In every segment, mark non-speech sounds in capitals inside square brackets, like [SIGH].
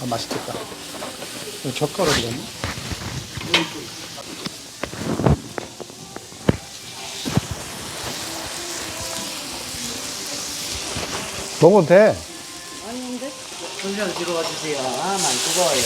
아, 맛있겠다. 이거 젓가락 어디 갔니? 먹어도 돼. 아닌데? 분량 들어와 주세요. 아, 만 뜨거워요.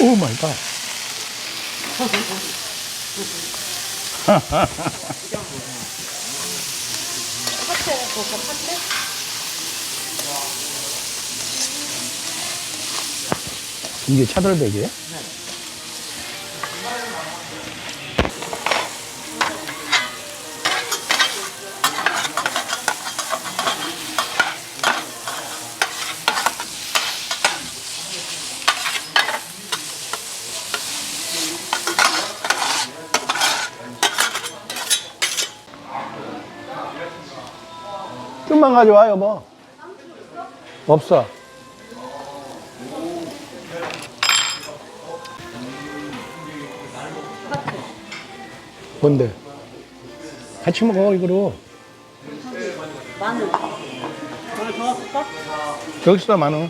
오 마이 갓. [LAUGHS] [LAUGHS] 파채, 그거 파채? 이게 차돌백이에요? 좀만 가져와 여보 없어 뭔데? 같이 먹어 이거로 마늘. 마늘 더 할까? 여기서 많은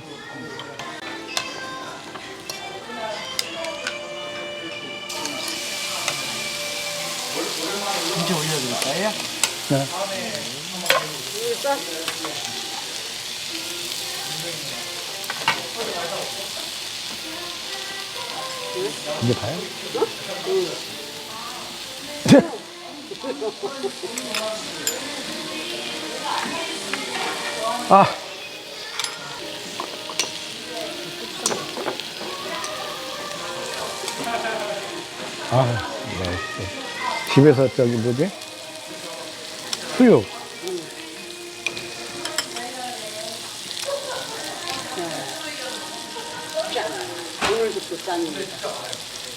이제 올려드릴까요? 네. 이제 봐요? 아. 아, 맛있어. 집에서 저기 뭐지? 수육.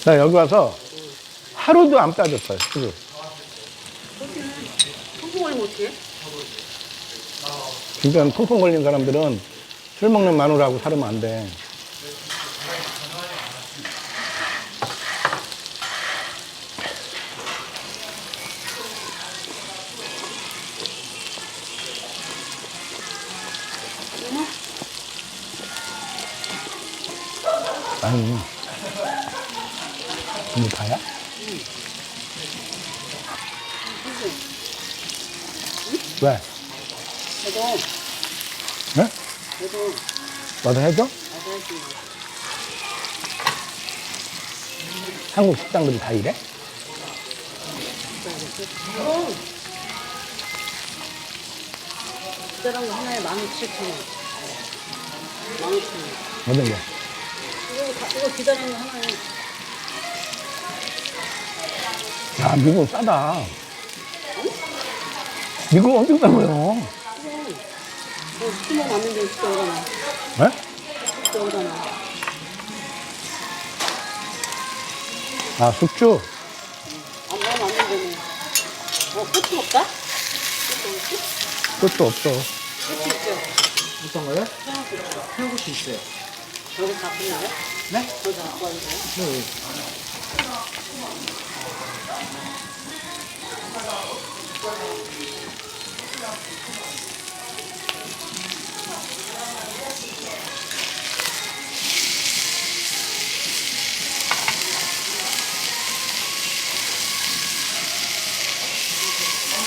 나 여기 와서 하루도 안 빠졌어요, 수육. 통풍을 못해? 그러니까 통풍 걸린 사람들은 술 먹는 마누라하고 살으면 안 돼. 아니, 이거 다야? 왜? 저도, 네? 저도, 나도 해줘? 나도 해줘. 한국 식당들이 다 이래? 기다란 거 하나에 만 칠천 원. 만 오천 원. 어떤 거? 이거, 다- 이거 기다란 거 하나에 야, 미국 싸다. 미국 엄청. 어, 오잖아. 네? 아, 숙주? 안 먹으면 안 되네. 어, 끝이 없다? 그것도 없어. 끝이 있죠? 어떤 거요? 있죠. 태우고수 있어요. 여기 다 끝나요? 네? 여기 와주세요. 네.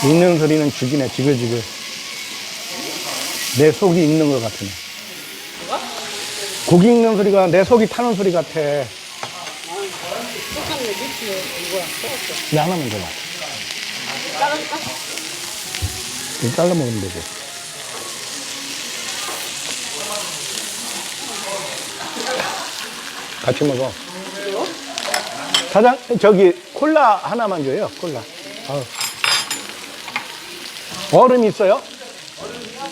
읽는 소리는 죽이네, 지글지글. 내 속이 읽는 것 같으네. 고기 읽는 소리가 내 속이 타는 소리 같아. 똑같죠? 하나만 줘봐. 잘라 먹으면 되지. 같이 먹어. 사장, 저기 콜라 하나만 줘요, 콜라. 아우. 얼음 있어요?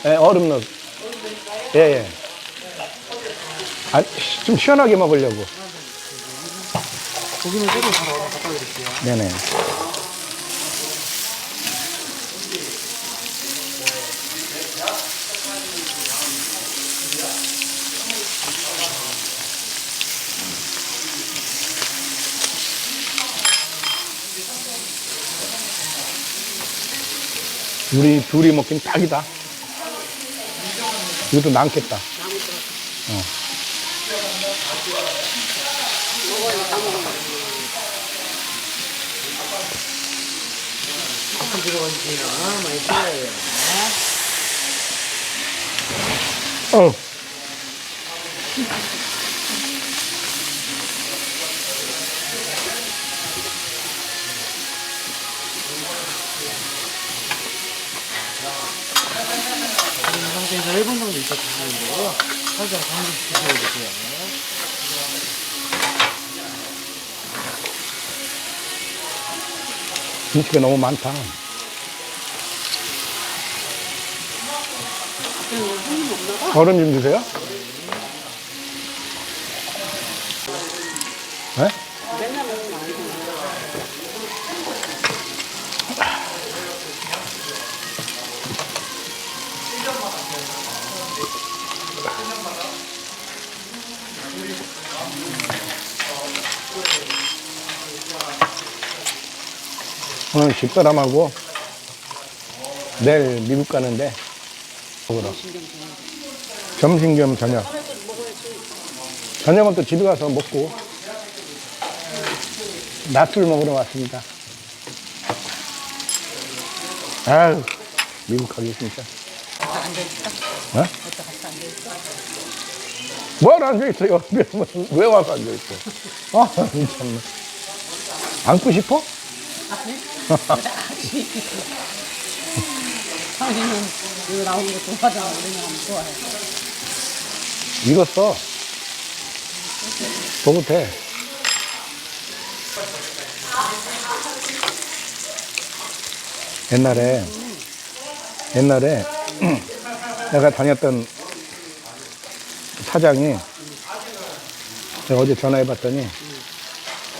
예, 얼음 넣어. 예, 예. 아, 좀 시원하게 먹으려고. 고기는 조금 바로 갖다 드릴게요. 네네. 우리 둘이 먹긴 딱이다. 이것도 남겠다. 들어. 어. 먹어 이거 다 먹어. 조금 들어가주세요. 많이 필요해요. 어. 이 상태에서 1분 정도 있다 드시면 되고요. 살짝 방식시켜야 되세요. 김치가 너무 많다. 얼음 좀 주세요. 네? 맨날 먹는 거 아니잖아. 오늘 집사람하고 내일 미국 가는데 먹으러. 점심 겸 저녁. 저녁은 또 집에 가서 먹고 낮술 먹으러 왔습니다. 아유, 미국 가기 진짜. 다 앉아있어? 어? 앉아있어? 뭘 앉아있어 요? [LAUGHS] 왜 와서 앉아있어? 아, 참나. 앉고 싶어? 아. 당신은 이거 나오는 거 좋아하잖아. 우리는 안 좋아해. 익었어. 먹어도 돼. 옛날에, 옛날에 [CLEARS THROAT] 내가 다녔던 사장이 내가 어제 전화해 봤더니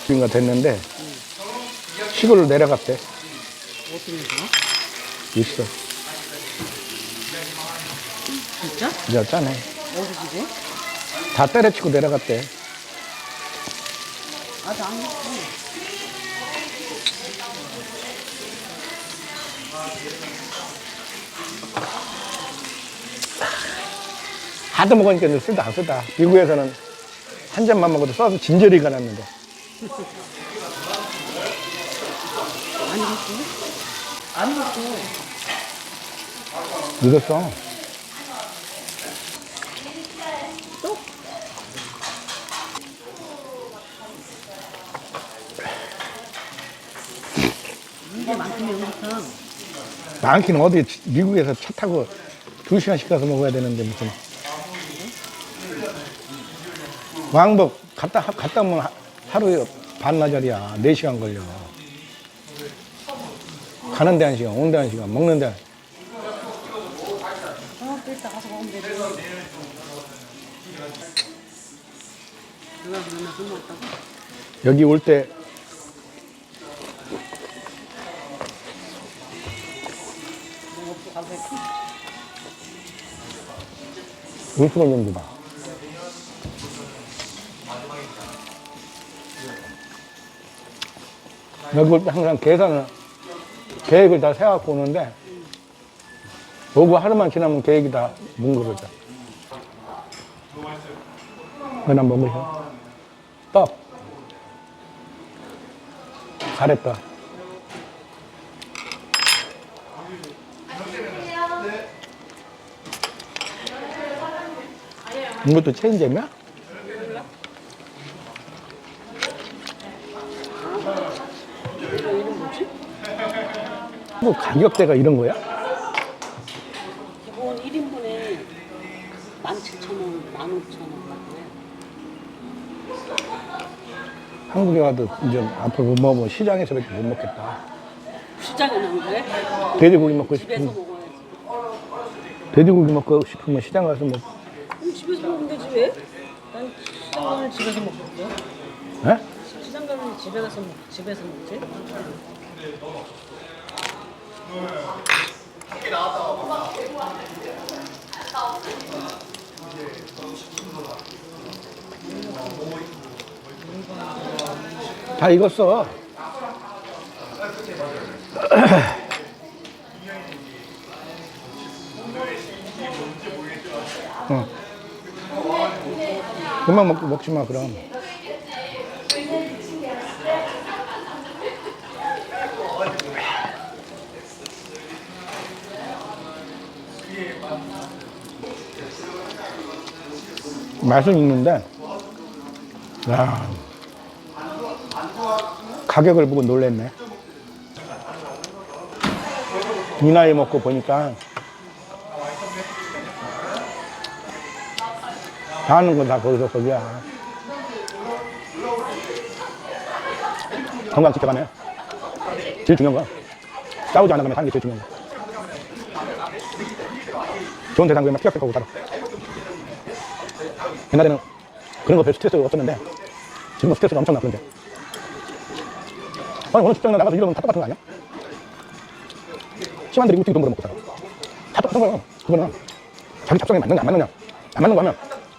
지금가 됐는데 시골로 내려갔대. 있어. 진짜? 이제 짜네. 어디 집에? 다 때려치고 내려갔대. 아직 안 먹어. 하도 먹으니까 이제 술도 안 쓰다. 미국에서는 한 잔만 먹어도 써서 진저리가 났는데. 안 익었어? 안 익었어. 익었어. 또? 이게 많으면 영부터 많기는 어디 미국에서 차 타고 두 시간씩 가서 먹어야 되는데 무슨 왕복 갔다 갔다 오면 하- 하루에 반나절이야 네 시간 걸려 가는 데 한 시간 오는 데 한 시간 먹는 데 한- 어, 또 이따 가서 먹으면 되지. 누가 그러면 술 먹었다고? 여기 올때너 먹고 가서 했지? 좀 줘봐 여기 올 때 항상 계산을 계획을 다 세워갖고 오는데 오고 하루만 지나면 계획이 다 뭉그러져. 그나 먹으셔 떡 가랬다 이것도 체인점이야? 뭐 가격대가 이런 거야? 기본 1인분에 17,000원, 15,000원 같네. 한국에 가도 이제 앞으로 뭐, 뭐 시장에서밖에 못 먹겠다. 시장에 나온 거야? 돼지고기 먹고 집에서 먹어야지. 돼지고기 먹고 싶으면 시장 가서 뭐 그럼 집에서 먹으면 되지 왜? 난 시장 가면 집에서 먹거든. 에? 시장 가면 집에 가서 먹, 집에서 먹지. 다 익었어. [CLEARS THROAT] 응. 금방 먹, 먹지 마, 그럼. 맛은 있는데, 야, 가격을 보고 놀랬네. 이 나이 먹고 보니까 다 하는 건 다 거기서 거기야. 건강 지켜가면 제일 중요한 건 싸우지 않아가면 사는 게 제일 중요한 거. 좋은 세상 그냥 피어피하고 살아. 옛날에는 그런 거 별 스트레스가 없었는데 지금은 스트레스가 엄청나 그런데. 아니 오늘 직장에 나가서 이러면 다 똑같은 거 아니야? 심한들이 어떻게 돈 벌어먹고 살아? 다 똑같은 거예요. 그거는 자기 적성에 맞느냐 안 맞느냐 안 맞는 거 하면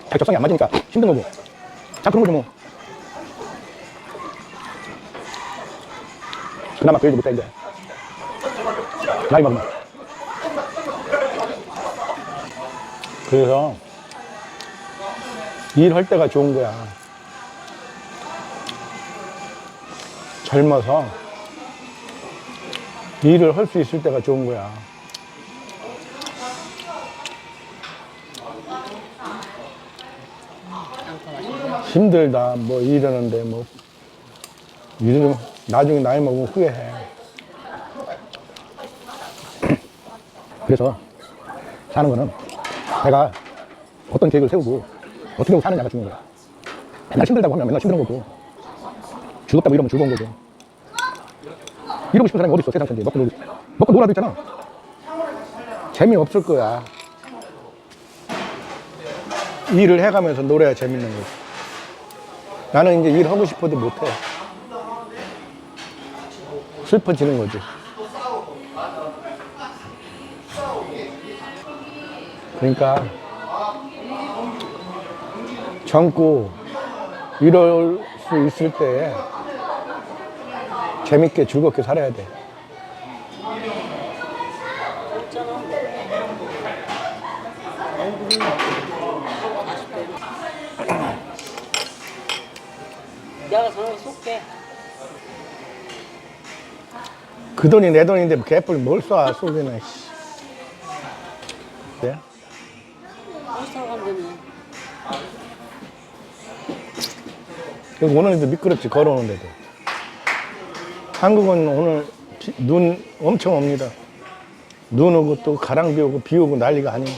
자기 적성에 안 맞으니까 힘든 거고 자 그런 거지 뭐 그나마 그 얘기 못해 이제 나이 먹으면 그래서 일할 때가 좋은 거야. 젊어서 일을 할 수 있을 때가 좋은 거야. 힘들다 뭐 이러는데 뭐. 일을 나중에 나이 먹으면 후회해. 그래서 사는 거는 내가 어떤 계획을 세우고 어떻게 하고 사느냐가 중요한 거야. 맨날 힘들다고 하면 맨날 힘든 거고. 즐겁다고 이러면 즐거운 거고. 이러고 싶은 사람이 어디 있어 세상 천지에? 먹고, 놀, 먹고 놀아도 있잖아. 재미 없을 거야. 일을 해가면서 노래야 재밌는 거지. 나는 이제 일 하고 싶어도 못해. 슬퍼지는 거지. 그러니까 젊고 이럴 수 있을 때 재밌게 즐겁게 살아야 돼. 내가 쏠게. 그 돈이 내 돈인데 개뿔 뭘 쏴, 쏘기는. 씨. 네? 타고 가면 그리고 오늘도 미끄럽지, 걸어오는데도. 한국은 오늘 비- 눈 엄청 옵니다. 눈 오고 또 가랑비 오고 비 오고 난리가 아니에요.